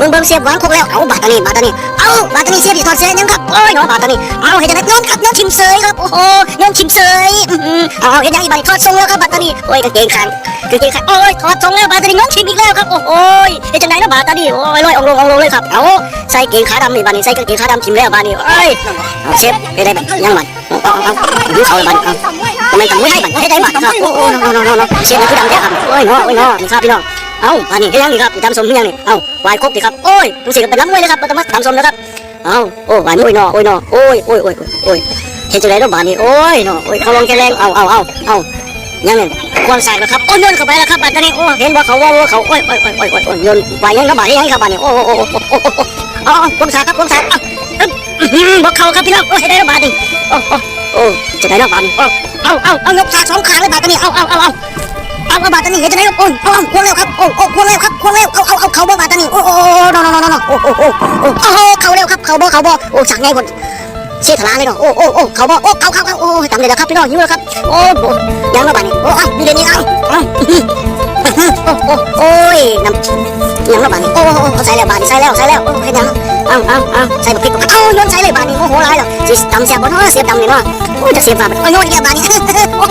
บิ่งเบิ่งเสียบวางคกแล้วเอาบาดตานี่บาดตานี่เอาบาดตานี่เสียบที่ทอดเสียยังครับโอ้ยเนาะบาดตานี่เอาเฮ็ดจังได๋ย้อนครับย้อนชิมเสยครับโอ้โหย้อนชิมเสยเอาเฮ็ดยังอีบัดทอดทรงแล้วครับบาดตานี่โอ้ยกางเกงขาดกางเกงขาดโอ้ยถอดทรงแล้วบาดตานี่ย้อนชิมอีกแล้วครับโอ้โหเฮ็ดจังได๋นะบาดตานี่โอ้ยลอยองลงองลงเลยครับเอาใส่เกงขาดำนี่บาดนี้ใส่กางเกงขาดำชิมแล้วบาดนี้เอ้ยเอาเชฟเฮ็ดได้บัดยังบัดเอาเอาเอาดูเขาบัดเอาทำไมทำไม่ได้บัดเฮ็ดได้บัดครับโอ้โหโนโนโนโนเชฟมันคือดำแท้ครับโอ้ยเนาะโอ้ยเนาะนี่ครับพี่น้อง เอ้าอันนี้เฮ็ดยังนี่ครับทำสมเฮ็ดยังนี่เอ้าวายครบดิครับโอ้ยดูสิเป็นลำมวยเลยครับบ่ต้องมาทำสมนะครับเอ้าโอ้วายมวยเนาะโอ้ยเนาะโอ้ยโอ้ยโอ้ยโอ้ยเฮ็ดจังได๋เนาะบาดนี้โอ้ยเนาะโอ้ยเขาลงแค่แรงเอ้าเอ้าเอ้าเอ้ายังนี่ควรใส่นะครับโอ้ยโยนเข้าไปแล้วครับบาดนี้โอ้เห็นบ่เขาว่าเขาโอ้ยโอ้ยโอ้ยโอ้ยโอ้ยโยนวายยังครับบาดนี้ยังครับบาดนี้โอ้โอ้โอ้โอ้อ๋อควรใส่ครับควรใส่อะอื้อหือบ่เข้าครับพี่น้องโอ้ยได้เนาะบาดนี้โอ้โอ้โอ้จะได้เนาะบาดนี้โอ้เอาเอาเอายกขาสองขาเลยบาดนี้เอาเอาเอาเอา บาตานี่เห็นจะได้โอ้ยเอาเอาควงเร็วครับโอ้โอ้ควงเร็วครับควงเร็วเอาเอาเอาเขาบ่บาตานี่โอ้โอ้โอ้โนโนโนโนโนโอ้โอ้โอ้โอ้โอ้เขาเร็วครับเขาบ่เขาบ่โอ้สักไงคนเสียทลาเลยเนาะโอ้โอ้โอ้เขาบ่โอ้เขาเขาเขาโอ้ทำเลยแล้วครับพี่น้องหิวแล้วครับโอ้โหยังแล้วบาดนี้โอ้เอามีเดี๋ยวนี้เอาโอ้โอ้โอ้ยน้ำยังแล้วบาดนี้โอ้โอ้ใส่แล้วบาดนี้ใส่แล้วใส่แล้วโอ้เห็นยังเอาเอาเอาใส่บักพริกเอาโยนใส่เลยบาดนี้โอ้โหร้ายแล้วสิตำเสียบบ่เนาะเสียบดำนี่เนาะโอ้จะเสียบบาดโอ้ยโยนอีกแล้วบาดนี้โอ้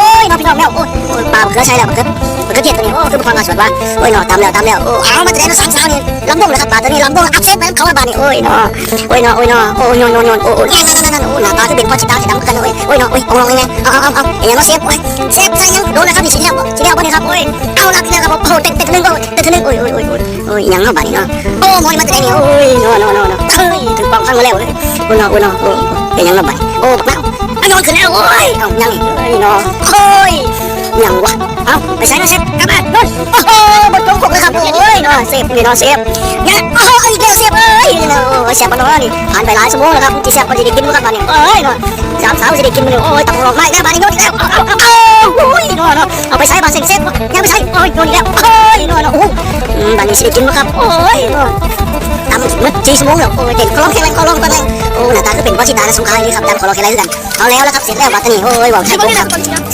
บักเขือใส่แล้วบักเขือมันก็เทียบตัวนี้โอ้คือความมาสวดว่าโอ้ยเนาะตามแล้วตามแล้วโอ้เอามาแต่ละสามสาวนี่ลำบงเลยครับบาตัวนี้ลำบงอัพเซฟไปเขาบานี่โอ้ยเนาะโอ้ยเนาะโอ้ยเนาะโอ้ยโยนโยนโยนโอ้ยนั่นนั่นนั่นโอ้หน้าตาคือเป็นพ่อชิตาสีดำกันโอ้ยโอ้ยเนาะโอ้ยองลองยังไงเอาเอาเอาเอาอย่างเนาะเซฟโอ้ยเซฟใส่ยังโดนเลยครับพี่ชิ้นเดียวชิ้นเดียวบ่นี่ครับโอ้ยเอาละพี่นะครับผมโอ้เต็มเต็มนึงโอ้เต็มนึงโอ้ยโอ้ยโอ้ยโอ้ยโอ้ยยังเนาะบานี่เนาะโอ้มอยมาแต่ไหนนี่โอ้ยเนาะเนาะเนาะเฮ้ยถึงปองข้างมาแล้วเลยโอ้ยเนาะโอ้ยเนาะโอ้ยยังเนาะบานี่โอ้บักน้ำเอาโยนขึ้นแล้วโอ้ยเอายังอีกโอ้ยเนาะโอ้ย ยังวะเอาไปใส่นะเซฟกลับมาโน่นโอ้โหบนตรงกเลยครับโอ้ยเนาะเซฟนี่เนาะเซฟเนี่ยโอ้โหไอีกแล้วเซฟเอ้ยเนาะเซฟมันนาะนี่ผ่านไปหลายชั่วโมงแล้วครับที่เซฟมันจะได้กินมั้งครับบ้านนี้เอ้ยนาะสามสาวจะได้กินมั้งโอ้ยตังหลอกไม้แม่บ้านนี้โยนอีกแล้วเอาเอาเอาโอ้ยเนาะเนเอาไปใส่บ้านเซฟเซฟยังไม่ใช่โอ้ยโยนอีกแล้วโอ้ยเนาะเนโอ้ยอืมบ้านนี้จะได้กินมั้งครับโอ้ยเนาะตามมันจีชั่วโมงแล้วโอ้ยเด็กขอร้องแค่ไรขอร้องกันเลยโอ้หน้าตา คือเป็นวชิตาและสงขลานี่ครับตามขอร้อแค่ไรด้วยกันเอาแล้วแล้วครับเสร็จแล้วบัตรนี้โอ้ยบอกใช่ผมครับ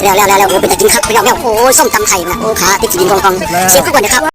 แล้วแล้วแล้วแล้วโอ้เป็นแต่กินครับไปแล้วแล้วโอ้ยส้มตำไทยนะโอ้ขาติดจีนกองกองเสียบทุกวันนะครับ